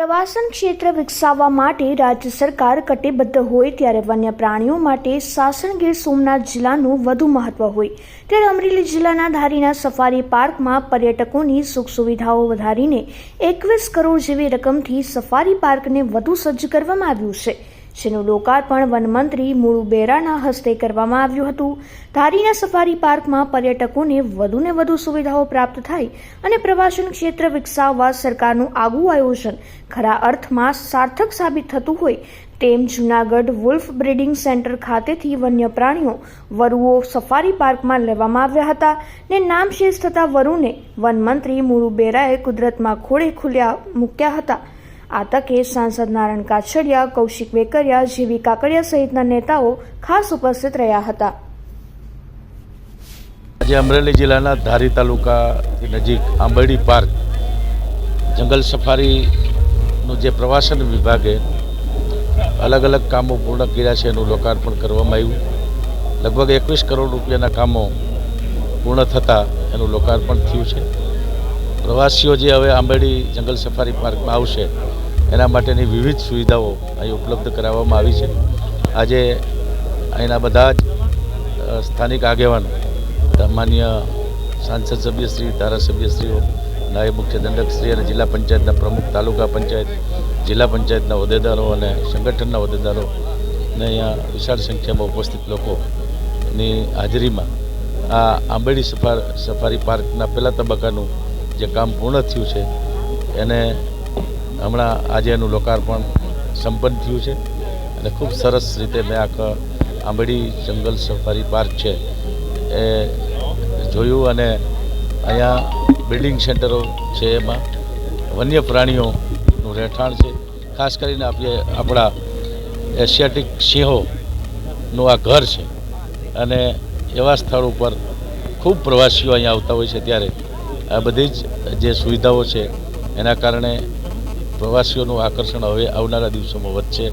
પ્રવાસન ક્ષેત્ર વિકસાવવા માટે રાજ્ય સરકાર કટિબદ્ધ હોય ત્યારે વન્ય પ્રાણીઓ માટે સાસણ ગીર સોમનાથ જિલ્લાનું વધુ મહત્વ હોય. ત્યારે અમરેલી જિલ્લાના ધારીના સફારી પાર્કમાં પર્યટકોની સુખ સુવિધાઓ વધારીને એકવીસ કરોડ જેવી રકમથી સફારી પાર્કને વધુ સજ્જ કરવામાં આવ્યું છે. જેનું લોકાર્પણ વનમંત્રી મુળુ બેરાના હસ્તે કરવામાં આવ્યું હતું. ધારીના સફારી પાર્કમાં પર્યટકોને વધુને વધુ સુવિધાઓ પ્રાપ્ત થાય અને પ્રવાસન ક્ષેત્ર વિકસાવવા સરકારનું આગવું આયોજન ખરા અર્થમાં સાર્થક સાબિત થતું હોય તેમ જૂનાગઢ વુલ્ફ બ્રીડિંગ સેન્ટર ખાતેથી વન્ય પ્રાણીઓ વરુઓ સફારી પાર્કમાં લેવામાં આવ્યા હતા ને નામશેષ થતા વરુને વનમંત્રી મુળુ બેરાએ કુદરતમાં ખોળે ખુલ્યા મૂક્યા હતા. આ તકે સાંસદ નારાયણ કાછડિયા, કૌશિક વેકરિયા જીવી કાકડિયા સહિતના નેતાઓ ખાસ ઉપસ્થિત રહ્યા હતા. આજે અમરેલી જિલ્લાના ધારી તાલુકા નજીક આંબરડી પાર્ક, જંગલ સફારીનું જે પ્રવાસન વિભાગે અલગ અલગ કામો પૂર્ણ કર્યા છે એનું લોકાર્પણ કરવામાં આવ્યું. લગભગ એકવીસ કરોડ રૂપિયાના કામો પૂર્ણ થતાં એનું લોકાર્પણ થયું છે. પ્રવાસીઓ જે હવે આંબેડી જંગલ સફારી પાર્કમાં આવશે, એના માટેની વિવિધ સુવિધાઓ અહીં ઉપલબ્ધ કરાવવામાં આવી છે. આજે અહીંના બધા જ સ્થાનિક આગેવાનો, માન્ય સાંસદ સભ્યશ્રી, ધારાસભ્યશ્રીઓ, નાયબ મુખ્ય દંડકશ્રી અને જિલ્લા પંચાયતના પ્રમુખ, તાલુકા પંચાયત, જિલ્લા પંચાયતના હોદ્દેદારો અને સંગઠનના હોદ્દેદારો ને અહીંયા વિશાળ સંખ્યામાં ઉપસ્થિત લોકોની હાજરીમાં આ આંબેડી સફાર, સફારી પાર્કના પહેલા તબક્કાનું જે કામ પૂર્ણ થયું છે, એને હમણાં આજે એનું લોકાર્પણ સંપન્ન થયું છે. અને ખૂબ સરસ રીતે મેં આખા આંબડી જંગલ સફારી પાર્ક છે, એ જોયું અને અહીંયા બિલ્ડિંગ સેન્ટરો છે એમાં. વન્ય પ્રાણીઓનું રહેઠાણ છે. ખાસ કરીને આપણે આપણા એશિયાટિક સિંહોનું આ ઘર છે. અને એવા સ્થળ ઉપર ખૂબ પ્રવાસીઓ અહીંયા આવતા હોય છે ત્યારે આ બધી જ જે સુવિધાઓ છે એના કારણે પ્રવાસીઓનું આકર્ષણ હવે આવનારા દિવસોમાં વધશે.